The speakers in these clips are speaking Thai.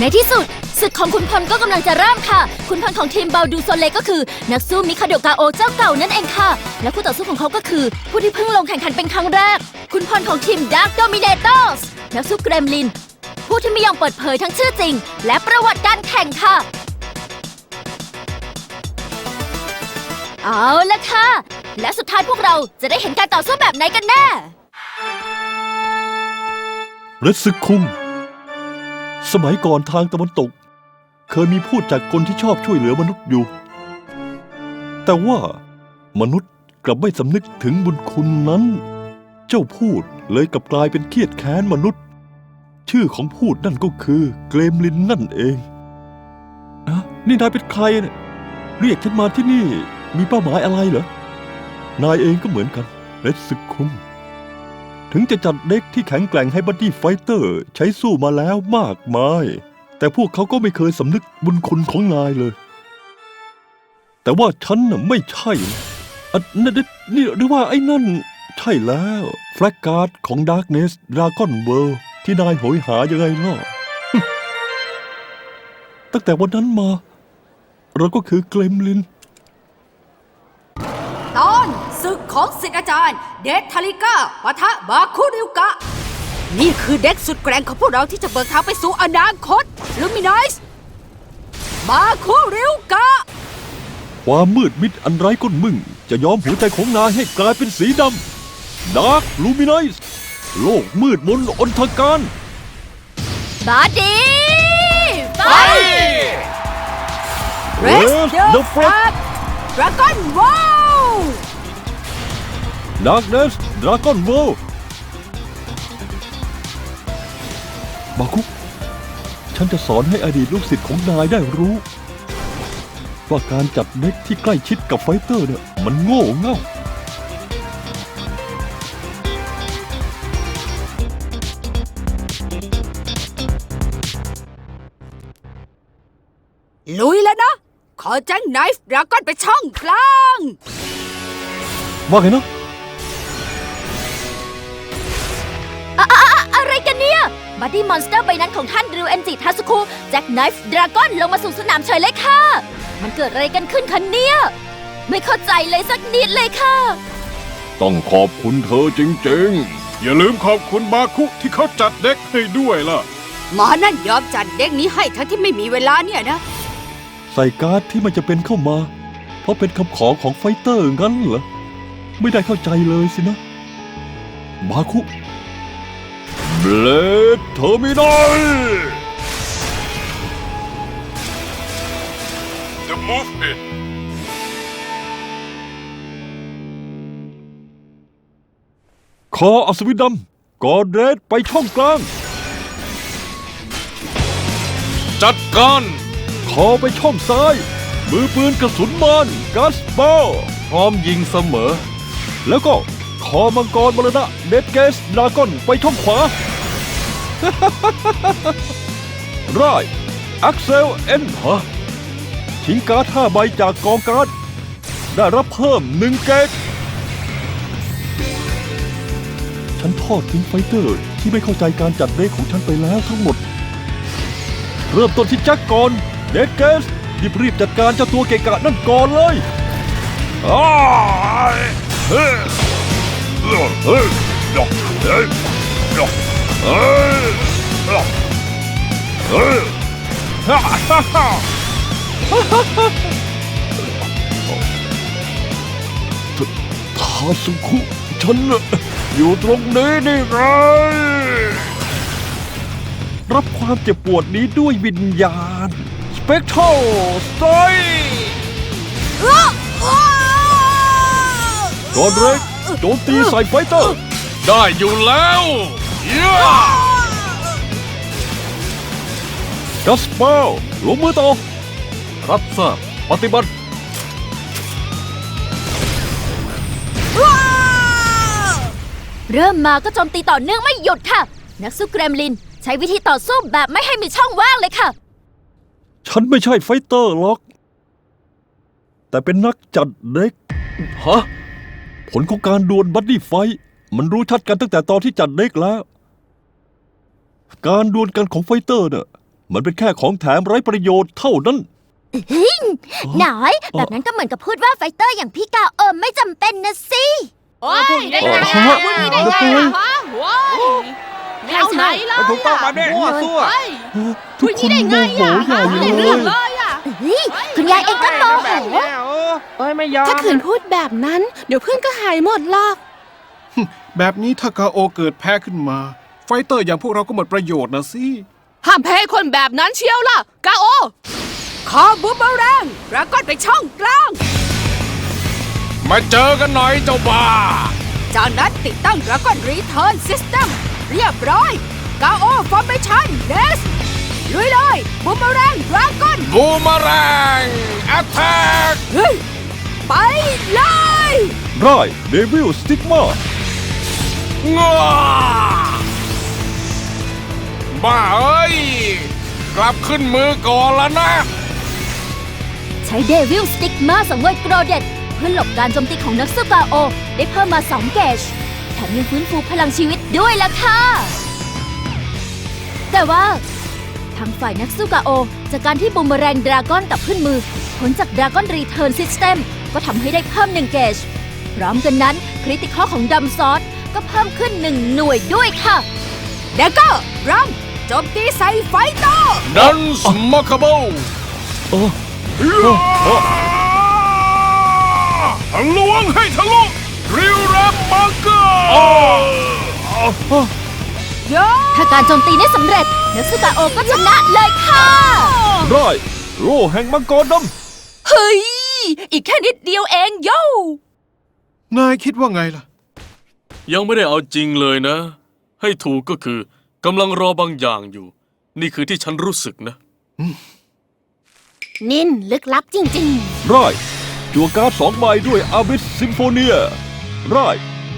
ในที่สุดศึกของขุนพลก็กำลังจะเริ่มค่ะขุนพลของทีมเบาดูโซเลก็คือ นักสู้มิคาโดกาโอเจ้าเก่านั่นเองค่ะ และคู่ต่อสู้ของเขาก็คือ ผู้ที่เพิ่งลงแข่งขันเป็นครั้งแรกขุนพลของทีมดักโดมิเนเตอร์สนักสู้เกรมลิน ผู้ที่ไม่ยอมเปิดเผยทั้งชื่อจริง และประวัติการแข่งค่ะ เอาละค่ะ และสุดท้ายพวกเราจะได้เห็นการต่อสู้แบบไหนกันแน่ เรดซึคุง สมัยก่อนทางตะวันตก เคยมีพูดจากคนที่ชอบช่วยเหลือมนุษย์อยู่ แต่ว่ามนุษย์กลับไม่สำนึกถึงบุญคุณนั้น เจ้าพูดเลยกลับกลายเป็นเครียดแค้นมนุษย์ ชื่อของพูดนั่นก็คือเกรมลินนั่นเองอะนี่นายเป็นใครเนี่ยเรียกฉันมาที่นี่มีเป้าหมายอะไรเหรอนายเองก็เหมือนกันเรดซึคุง ถึงจะจัดเด็กที่แข็งแกร่งให้บัดดี้ไฟเตอร์ใช้สู้มาแล้วมากมาย แต่พวกเขาก็ไม่เคยสำนึกบุญคุณของนายเลย แต่ว่าฉันน่ะไม่ใช่นะอะนี่นี่นี่หรือว่าไอ้นั่น ใช่แล้วแฟลกการ์ดของ Darkness Dragon World ที่นายโหยหายังไงล่ะ ตั้งแต่วันนั้นมา เราก็คือเกลมลิน ตอนศึก ของศิษย์อาจารย์ เดททาริก้าปะทะบาคุริวกะ นี่คือเด็กสุดแกร่งของพวกเราที่จะเบิกทางไปสู่อนาคตลูมิน c ส์บาคุริวกะ ความมืดมิดอันไร้ก้นมึง จะยอมหัวใจของนายให้กลายเป็นสีดำดาร์กลูมิน c ส์โลกมืดมนอนทการ บาดีไฟเรสเด The อะฟรัดดราก้อนวอล Darkness Dragon World บาคุฉันจะสอนให้อดีตลูกศิษย์ของนายได้รู้ ว่าการจัดเด็กที่ใกล้ชิดกับไฟเตอร์เนี่ยมันโง่เง่าลุยแล้วนะ ขอแจ้งไนฟ์ดราก้อนไปช่องกลาง ว่าไงนะ อะไรกันเนี่ยบัดดี้มอนสเตอร์ใบนั้นของท่านริวเอนจิทัสุคุแจ็คไนฟ์ดราก้อนลงมาสู่สนามเฉยเลยค่ะ มันเกิดอะไรกันขึ้นคะเนี่ย ไม่เข้าใจเลยสักนิดเลยค่ะ ต้องขอบคุณเธอจริงอย่าลืมขอบคุณบาคุที่เขาจัดเด็กให้ด้วยล่ะ หมอนั่นยอมจัดเด็กนี้ให้ทั้งที่ไม่มีเวลาเนี่ยนะๆใส่การ์ดที่มันจะเป็นเข้ามา เพราะเป็นคำขอของไฟเตอร์งั้นเหรอ ไม่ได้เข้าใจเลยสินะ บาคุ เบลดเทอร์มินอล The Movement ขออัศวินดำกอดเรดไปช่องกลาง จัดการขอไปช่องซ้าย มือปืนกระสุนมานกัสเปอร์พร้อมยิงเสมอ แล้วก็ ขอมังกรมรณะเดดเกสดากอนไปช่องขวาไรอักเซลเอ็นฮะทิ้งการ์ดห้าใบจากกองการ์ดได้รับเพิ่มหนึ่งเกตฉันทอดทิ้งไฟเตอร์ที่ไม่เข้าใจการจัดเลขของฉันไปแล้วทั้งหมด เริ่มต้นที่แจ็คก่อนเดดเกสรีบรีบจัดการเจ้าตัวเกะกะนั่นก่อนเลยอ้า ทาสุคุฉันน่ะอยู่ตรงนี้นี่ไงรับความเจ็บปวดนี้ด้วยวิญญาณ สเปกโทสไตก่อนเร็ก โจมตีใส่ไฟเตอร์ ได้อยู่แล้วเย้กัสเปลลงมือต่อรับทราบปฏิบัติเริ่มมาก็โจมตีต่อเนื่องไม่หยุดค่ะ นักสู้เกรมลิน ใช้วิธีต่อสู้แบบไม่ให้มีช่องว่างเลยค่ะ ฉันไม่ใช่ไฟเตอร์หรอก แต่เป็นนักจัดเด็ก ฮะ ผลของการดวลบัดดี้ไฟท์มันรู้ชัดกันตั้งแต่ตอนที่จัดเด็กแล้ว การดวลกันของไฟเตอร์เน่ะมันเป็นแค่ของแถมไร้ประโยชน์เท่านั้น หน่อย แบบนั้นก็เหมือนกับพูดว่าไฟเตอร์อย่างพี่กาโอมไม่จำเป็นนะสิ โอ้ยได้ไงไงอะพูดนี้ได้ไงอะฮะโว้ยไม่เอาไหนล่ะมันถูกต้องมาแน่มั่วซั่ว เฮ้ย ทุกคนโมโหใหญ่ไม่เลได้เรื่องย เลยอะ เฮ้ยคุณยายเองก็โมโหแบบเนี้ยเออเอ้ยไม่ยอม ถ้าขืนพูดแบบนั้น เดี๋ยวเพื่อนก็หายหมดหรอก แบบนี้ถ้ากาโอเกิดแพ้ขึ้นมา ไฟเตอร์อย่างพวกเราก็หมดประโยชน์นะสิ ห้ามแพ้คนแบบนั้นเชียวล่ะ กาโอ ขอบูมเบอแรงแล้วก็ไปช่องกลาง มาเจอกันหน่อยเจ้าบ้าจากนั้นติดตั้ง Dragon Return System เรียบร้อย กาโอฟอร์เมชันเดส ลุยเลยบูมเบอแรงดราก้อนบูมแรงแอตแทกเฮ้ยไปเลยได้เดวิลสติกมางาบ้าเอ้ย กลับขึ้นมือก่อนแล้วนะ ใช้เดวิลสติกมาสังเวยโกรเดตเพื่อหลบการโจมตีของนักสู้กาโอ ได้เพิ่มมา 2 เกจแถมยังฟื้นฟูพลังชีวิตด้วยล่ะค่ะ แต่ว่า ทางฝ่ายนักสู้กาโอ จากการที่บูมเมอแรงดราก้อนกลับขึ้นมือ ผลจากดราก้อนรีเทิร์นซิสเต็มก็ทำให้ได้เพิ่ม1เกจพร้อมกันนั้นคริติคอของดัมซอสก็เพิ่มขึ้น 1 หน่วยด้วยค่ะเดกเกอร์รัมโจมตีใส่ไฟเตอร์ดันสมาคาโบโอ้ลวงให้ทะลุริวแรมมังเกอร์โยถ้าการโจมตีได้สำเร็จ นักสู้กาโอก็ชนะเลยค่ะได้โล่แห่งมังกรดเฮ้ย อีกแค่นิดเดียวเองโย่นายคิดว่าไงล่ะ ยังไม่ได้เอาจริงเลยนะ ให้ถูกก็คือกำลังรอบางอย่างอยู่ นี่คือที่ฉันรู้สึกนะ นินลึกลับจริงำได้จัวการ์ดสองใบด้วยอาบิสซิมโฟเนียได้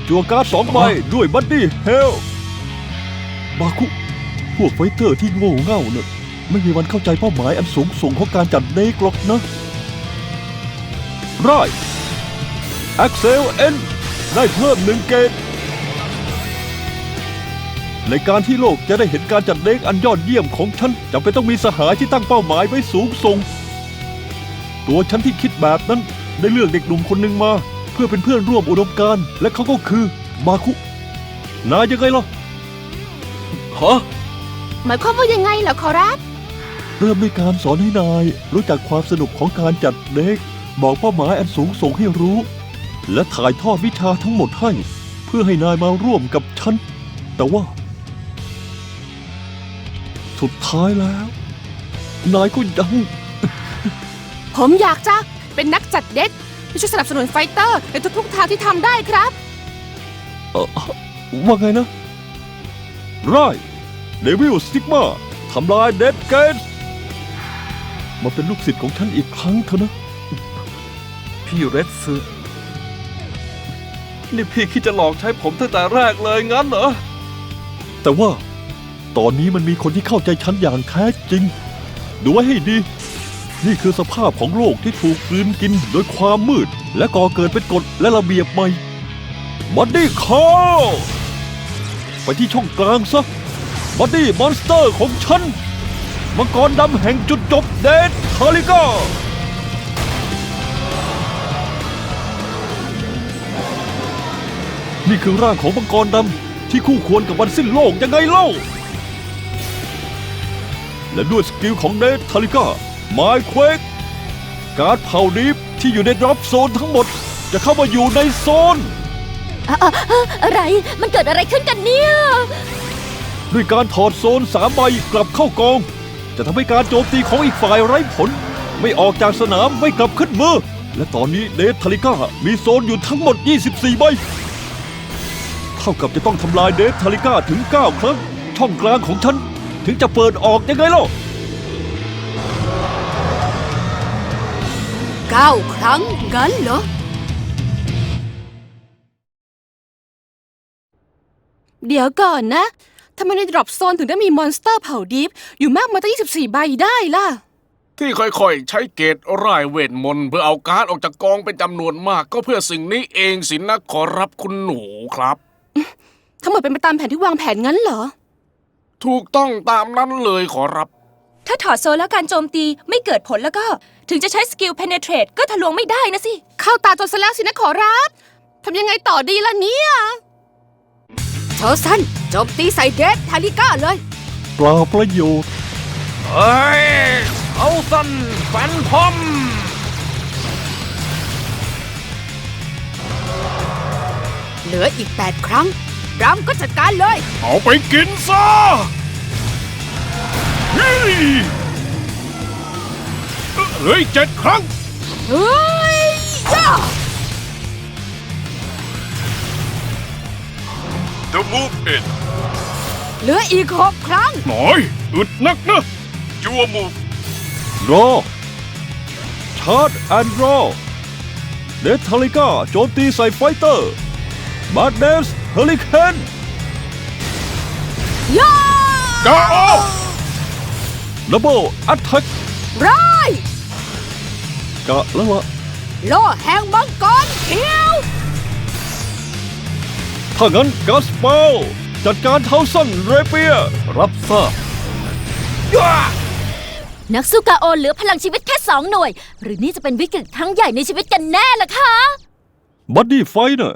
จัวการ์ดสองใบด้วยบัดดี้เฮลบาคุพ วกไฟเตอร์ที่โง่เง่าเนี่ยไม่มีวันเข้าใจเป้าหมายอันสูงส่งของการจัดเด็กหรอกนะได้แอ็กเซลเอ็นได้เพิ่มหนึ่งเกตในการที่โลกจะได้เห็นการจัดเด็กอันยอดเยี่ยมของฉันจำเป็นต้องมีสหายที่ตั้งเป้าหมายไว้สูงส่ง ตัวฉันที่คิดแบบนั้นได้เลือกเด็กหนุ่มคนหนึ่งมา เพื่อเป็นเพื่อนร่วมอุดมการณ์และเขาก็คือบาคุ นายยังไงล่ะฮะ หมายความว่ายังไงเหรอขอรับ เริ่มด้วยการสอนให้นาย รู้จักความสนุกของการจัดเด็ก บอกเป้าหมายอันสูงส่งให้รู้ และถ่ายทอดวิชาทั้งหมดให้ เพื่อให้นายมาร่วมกับฉัน แต่ว่า สุดท้ายแล้ว นายก็ยัง ผมอยากจะเป็นนักจัดเด็กที่ช่วยสนับสนุนไฟเตอร์ในทุกๆทางที่ทำได้ครับ เอ่อว่าไงนะไร เดวิลสติกมาทำลายเดดเกตมาเป็นลูกศิษย์ของฉันอีกครั้งเถอะนะ พี่เรดซึนี่พี่คิดจะหลอกใช้ผมตั้งแต่แรกเลยงั้นเหรอ แต่ว่า ตอนนี้มันมีคนที่เข้าใจฉันอย่างแท้จริง ดูไว้ให้ดี นี่คือสภาพของโลกที่ถูกกลืนกินโดยความมืด และก่อเกิดเป็นกฎและระเบียบใหม่บัดดี้คอไปที่ช่องกลางซะ บัดดี้มอนสเตอร์ของฉัน มังกรดำแห่งจุดจบเดททาริก้านี่คือร่างของมังกรดำที่คู่ควรกับวันสิ้นโลกยังไงเล่า และด้วยสกิลของเดททาริก้าไมค์เควกการ์ดเผาดิฟที่อยู่ในดรอปโซนทั้งหมด จะเข้ามาอยู่ในโซน อะไร มันเกิดอะไรขึ้นกันเนี่ย ด้วยการถอดโซนสามใบกลับเข้ากอง จะทำให้การโจมตีของอีกฝ่ายไร้ผล ไม่ออกจากสนามไม่กลับขึ้นมือ และตอนนี้เดททาริก้ามีโซนอยู่ทั้งหมด 24 ใบ เท่ากับจะต้องทำลายเดททาริก้าถึง 9 ครั้ง ช่องกลางของฉัน ถึงจะเปิดออกยังไงล่ะเก้าครั้งงั้นเหรอ เดี๋ยวก่อนนะ ทำไมในดรอปโซนถึงได้มีมอนสเตอร์เผาดิฟอยู่มากมายตั้ง24 ใบได้ล่ะ ที่ค่อยๆ ใช้เกตร่ายเวทมนต์เพื่อเอาการ์ดออกจากกองเป็นจำนวนมาก ก็เพื่อสิ่งนี้เองสินะขอรับคุณหนูครับ ทั้งหมดเป็นไปตามแผนที่วางแผนงั้นเหรอ ถูกต้องตามนั้นเลยขอรับ ถ้าถอดโซนแล้วการโจมตีไม่เกิดผลแล้วก็ ถึงจะใช้สกิล penetrate ก็ทะลวงไม่ได้นะสิ เข้าตาจนซะแล้วสินะขอรับ ทำยังไงต่อดีล่ะเนี่ย เธอสั้นโจมตีใส่เดททาริก้าเลย เปล่าประโยชน์ เอ้ย เอาสั้นฟันพอม เหลืออีก 8 ครั้งรำก็จัดการเลย เอาไปกินซะเฮ้ยเหลืออีกเจ็ดครั้ง เฮ้ยย่า The move in เหลืออีก6ครั้ง หน่อยอึดนักนะจัวมูฟรอชาร์จแอนด์รอเดททาริก้าโจมตีใส่ไฟเตอร์มาดเนสเฮลิเคนย่ากาโอดับเบิลอัตแทกร้ายกะแล้วละโลแห่งมังกรเขียว ถ้างั้นกัสเปลจัดการเท้าสั้นเรเปีย รับทราบนักสู้กาโอเหลือพลังชีวิตแค่สองหน่วย หรือนี่จะเป็นวิกฤตครั้งใหญ่ในชีวิตกันแน่ล่ะคะบัดดี้ไฟน่ะ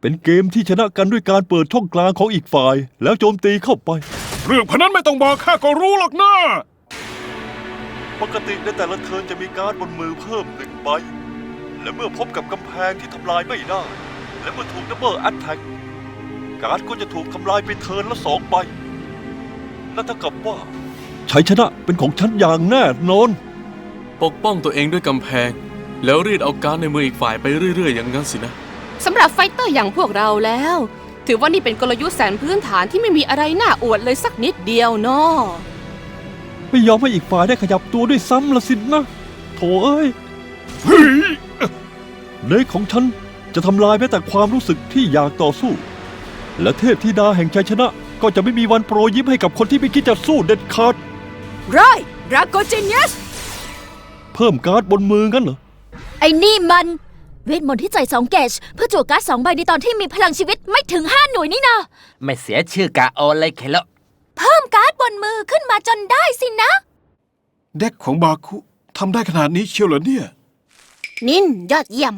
เป็นเกมที่ชนะกันด้วยการเปิดช่องกลางของอีกฝ่าย แล้วโจมตีเข้าไป เรื่องพนันไม่ต้องบอกข้าก็รู้หรอกนะปกติในแต่ละเทิร์นจะมีการ์ดบนมือเพิ่มหนึ่งใบ และเมื่อพบกับกำแพงที่ทำลายไม่ได้ และเมื่อถูกดับเบิลแอตแทก การ์ดก็จะถูกทำลายไปเทิร์นละสองใบนั่นเท่ากับว่าชัยชนะเป็นของฉันอย่างแน่นอน ปกป้องตัวเองด้วยกำแพง แล้วรีดเอาการดในมืออีกฝ่ายไปเรื่อย ๆ อย่างนั้นสินะ สำหรับไฟเตอร์อย่างพวกเราแล้ว ถือว่านี่เป็นกลยุทธ์แสนพื้นฐานที่ไม่มีอะไรน่าอวดเลยสักนิดเดียวเนาะไม่ยอมให้อีกฝ่ายได้ขยับตัวด้วยซ้ำละสินะ โถเอ้ยเนกของฉันจะทำลายแม้แต่ความรู้สึกที่อยากต่อสู้ และเทพธิดาแห่งชัยชนะ ก็จะไม่มีวันโปรยยิ้มให้กับคนที่ไม่คิดจะสู้เด็ดขาดร้ายราโกจิเนียสเพิ่มการ์ดบนมืองั้นเหรอ ไอ้นี่มัน เวทมนต์ที่ใจสองเกจเพื่อจั่วการ์ดสองใบในตอนที่มีพลังชีวิตไม่ถึงห้าหน่วยนี่นะไม่เสียชื่อกาโอเลยเคโลเพิ่มการ์ดบนมือขึ้นมาจนได้สินะ เด็กของบาคุทำได้ขนาดนี้เชียวเหรอเนี่ย นินยอดเยี่ยม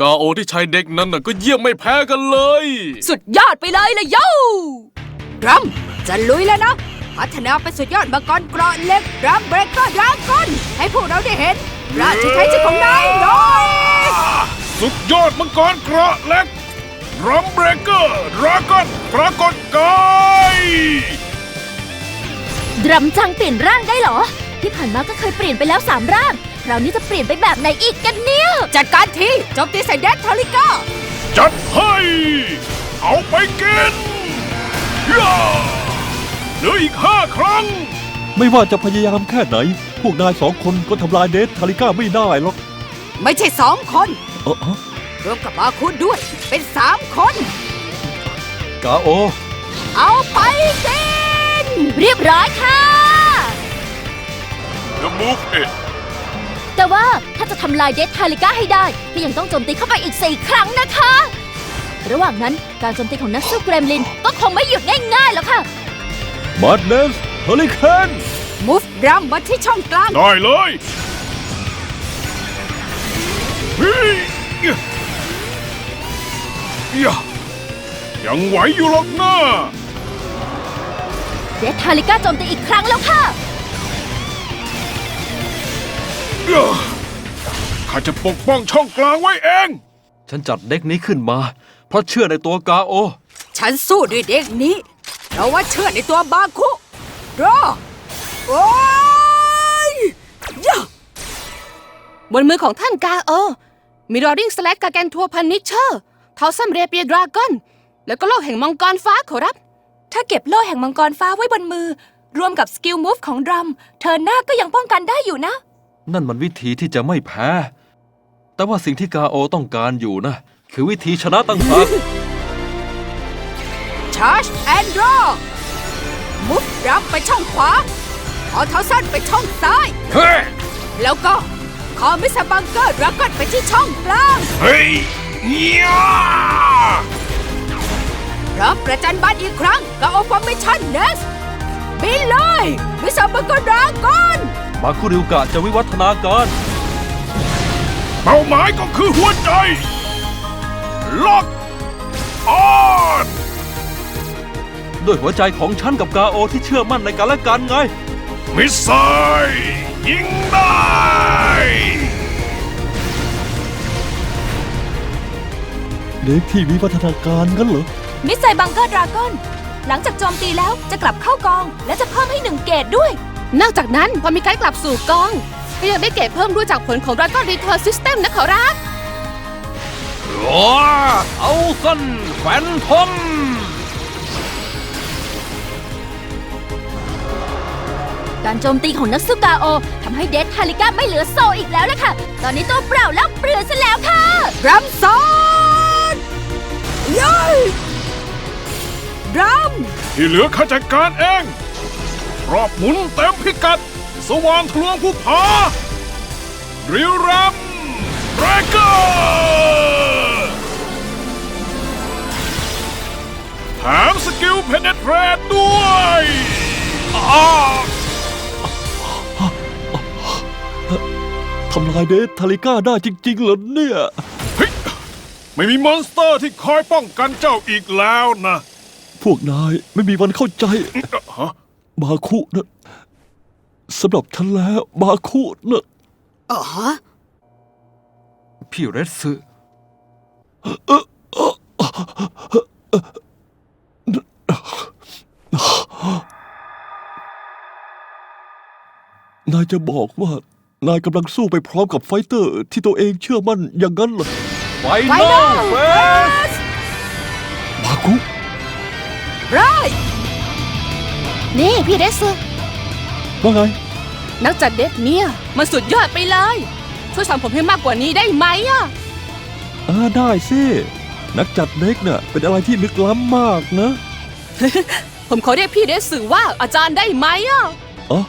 กาโอที่ใช้เด็กนั้นน่ะก็เยี่ยมไม่แพ้กันเลย สุดยอดไปเลยละโย่รัมจะลุยแล้วนะ พัฒนาเป็นสุดยอดมังกรเกราะเหล็กรัมเบรกเกอร์ดราก้อนให้พวกเราได้เห็น ราชไทยชื่อของนายหน่อยสุดยอดมังกรเกราะเหล็กรัมเบรเกอร์ดราก้อนปรากฏกายดรัมจังเปลี่ยนร่างได้เหรอ ที่ผ่านมาก็เคยเปลี่ยนไปแล้วสามร่าง คราวนี้จะเปลี่ยนไปแบบไหนอีกกันเนี่ย จัดการทีโจมตีใส่เดททาริก้าจัดให้ เอาไปกินย่าเหลืออีกห้าครั้ง ไม่ว่าจะพยายามแค่ไหน พวกนายสองคนก็ทำลายเดททาริก้าไม่ได้หรอกไม่ใช่สองคน เออฮะรวมกับบาคุด้วย เป็นสามคน กาโอ เอาไปกินเรียบร้อยค่ะ The move it แต่ว่าถ้าจะทำลายเดททาริก้าให้ได้ก็ยังต้องโจมตีเข้าไปอีก 4 ครั้งนะคะ ระหว่างนั้นการโจมตีของนักสู้เกรมลินก็คงไม่หยุดง่ายๆแล้วค่ะมาดเนสเฮลิเคนมูฟรัมมาที่ช่องกลาง ได้เลยเฮ้ยยะยังไหวอยู่หรอกนะเดททาริก้าโจมตีอีกครั้งแล้วค่ะ ข้าจะปกป้องช่องกลางไว้เอง ฉันจัดเด็กนี้ขึ้นมา เพราะเชื่อในตัวกาโอ ฉันสู้ด้วยเด็กนี้ เพราะว่าเชื่อในตัวบาคุรอโอ้ยยะบนมือของท่านกาโอ มีรอริงสแลกกาแกนทัวพันนิชเชอร์เทาซัมเรเปียดราก้อน แล้วก็โลกแห่งมังกรฟ้าขอรับ ถ้าเก็บโล่แห่งมังกรฟ้าไว้บนมือ รวมกับสกิลมูฟของดรัม เธอหน้าก็ยังป้องกันได้อยู่นะ นั่นมันวิธีที่จะไม่แพ้ แต่ว่าสิ่งที่กาโอต้องการอยู่นะ คือวิธีชนะตั้งหากชาร์จแอนด์รอมุฟรัมไปช่องขวาเอาเท้าสั้นไปช่องซ้ายเฮ้ยแล้วก็คอมิสบังเกอร์ดราก้อนไปที่ช่องกลาง เฮ้ยยารับประจันบานอีกครั้งกับโอฟอร์เมชั่นเนสบินเลยมิสศาจมังกรดราก้อ นบาคุริวกะจะวิวัฒนาการ เป้าหมายก็คือหัวใจ ล็อกออนด้วยหัวใจของฉันกับกาโอที่เชื่อมั่นในกันและกันไง มิสไซล์ยิงได้เด็กที่วิวัฒนาการงั้นเหรอ มิสไซบังเกอร์ดราก้อน หลังจากโจมตีแล้วจะกลับเข้ากอง และจะเพิ่มให้หนึ่งเกตด้วย นอกจากนั้นพอมีการกลับสู่กอง ก็ยังได้เกรดเพิ่มด้วยจากผลของ Dragon Return System นะขอรับโอ้เอาสันแฟนทอมการโจมตีของนักสู้กาโอทำให้เดททาริก้าไม่เหลือโซอีกแล้วล่ะค่ะ ตอนนี้ตัวเปล่าแล้วเปลือยซะแล้วค่ะรัมซอนย้ยรัมที่เหลือข้าจัดการเอง รอบหมุนเต็มพิกัด สว่างทะลวงผู้ผาริวรัมเบรเกอร์แถมสกิลเพเนเทรตด้วยอ้าทำลายเดททาริก้าได้จริงๆเหรอเนี่ยเฮ้ยไม่มีมอนสเตอร์ที่คอยป้องกันเจ้าอีกแล้วนะ พวกนายไม่มีวันเข้าใจ ฮะ บาคุนะสำหรับฉันแล้วบาคุนะอ๋อ พี่เรดซึนายจะบอกว่านายกำลังสู้ไปพร้อมกับไฟเตอร์ที่ตัวเองเชื่อมั่นอย่างนั้นเหรอไฟนอลเฟสบาคุไร นี่พี่เดสว่าไง นักจัดเด็กเนี่ยมันสุดยอดไปเลย ช่วยสอนผมให้มากกว่านี้ได้ไหมอะอ่าได้สิ นักจัดเล็กเน่ะเป็นอะไรที่ลึกล้ำมากนะ ผมขอเรียกพี่เดสว่าอาจารย์ได้ไหมอะอ๋อ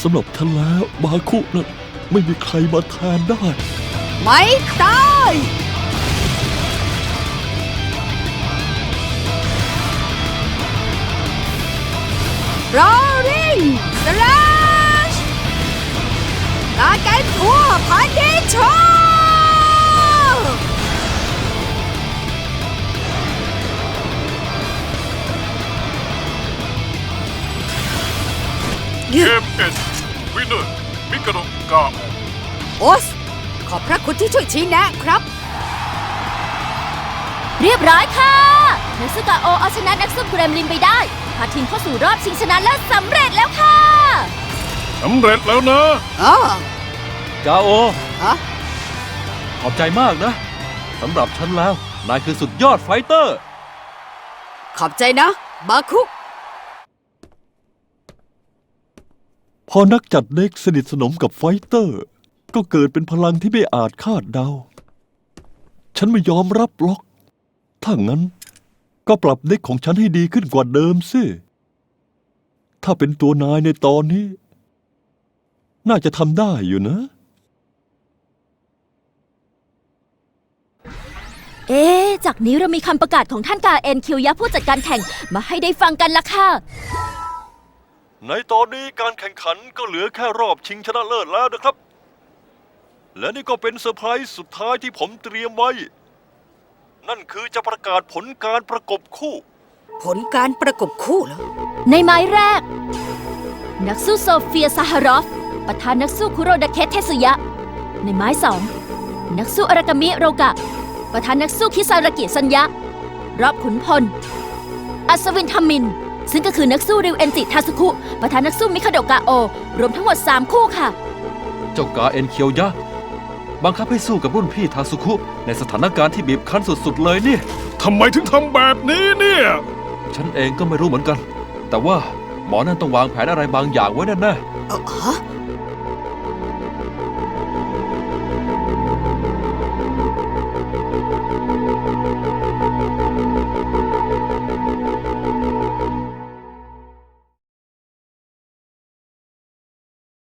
สำหรับฉันแล้วบาคุนะไม่มีใครมาแทนได้ ไม่ตา ยรอริงสลาชกาแกนทั่วพันเดชอเอฟเอสวินเนอร์มิกาโดกาโอสขอบพระคุณที่ช่วยชี้แนะครับ เรียบร้อยค่ะนักสู้กาโอเอาชนะนักสู้เกรมลินไปได้พาทีมเข้าสู่รอบชิงชนะเลิศสำเร็จแล้วค่ะ สำเร็จแล้วนะ อ๋อกาโอ ฮะ ขอบใจมากนะสำหรับฉันแล้ว นายคือสุดยอดไฟเตอร์ ขอบใจนะ บาคุพอนักจัดเล็กสนิทสนมกับไฟเตอร์ ก็เกิดเป็นพลังที่ไม่อาจคาดเดา ฉันไม่ยอมรับหรอก ถ้างั้น ก็ปรับเด็กของฉันให้ดีขึ้นกว่าเดิมสิ ถ้าเป็นตัวนายในตอนนี้ น่าจะทำได้อยู่นะ เอ๊ะจากนี้เรามีคำประกาศของท่านกาเอ็นคิวยักษ์ผู้จัดการแข่งมาให้ได้ฟังกันละค่ะ ในตอนนี้การแข่งขันก็เหลือแค่รอบชิงชนะเลิศแล้วนะครับ และนี่ก็เป็นเซอร์ไพรส์สุดท้ายที่ผมเตรียมไว้ นั่นคือจะประกาศผลการประกบคู่ ผลการประกบคู่เหรอในไม้แรก นักสู้โซเฟียซาฮารอฟปะทะนักสู้คุโรดาเคเทสุยะ ในไม้สองนักสู้อารากามิโรกะปะทะนักสู้คิซารากิซัญญะ รอบขุนพล อัศวินทามิน ซึ่งก็คือนักสู้ริวเอนจิทาสุคุปะทะนักสู้มิคาโดกาโอ รวมทั้งหมด 3 คู่ค่ะ เจ้ากาเอ็นเคียวยะ บังคับให้สู้กับรุ่นพี่ทาสุคุ ในสถานการณ์ที่บีบคั้นสุดๆเลยเนี่ยทำไมถึงทำแบบนี้เนี่ย ฉันเองก็ไม่รู้เหมือนกัน แต่ว่าหมอนั่นต้องวางแผนอะไรบางอย่างไว้แน่ๆ เออฮะ